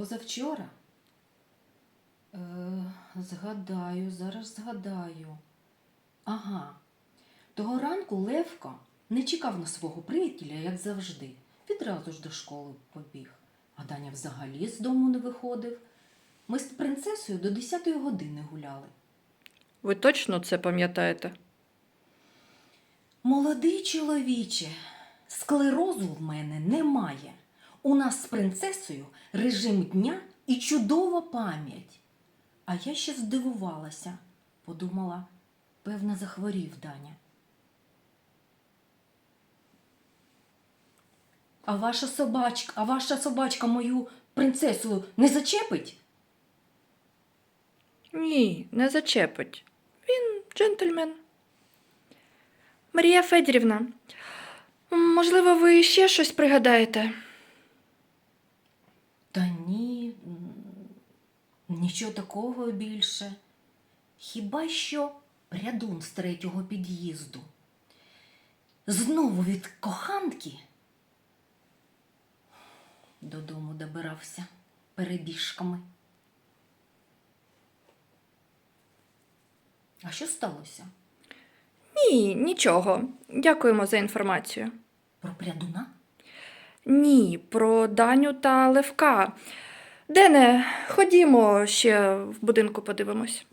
Позавчора. Е, згадаю, зараз згадаю. Ага. Того ранку Левко не чекав на свого приятеля, як завжди. Відразу ж до школи побіг. А Даня взагалі з дому не виходив. Ми з принцесою до 10-ї години гуляли. Ви точно це пам'ятаєте? Молодий чоловіче, склерозу в мене немає. У нас з принцесою режим дня і чудова пам'ять. А я ще здивувалася, подумала, певно, захворів Даня. А ваша собачка, а ваша собачка мою принцесу не зачепить? Ні, не зачепить. Він джентльмен. Марія Федорівна, можливо, ви ще щось пригадаєте? Та ні, м, нічого такого більше. Хіба що рядун з третього під'їзду. Знову від коханки додому добирався перебіжками. А що сталося? Ні, нічого. Дякуємо за інформацію. Про прядуна? Ні, про Даню та Левка. Дене, ходімо ще в будинку подивимось.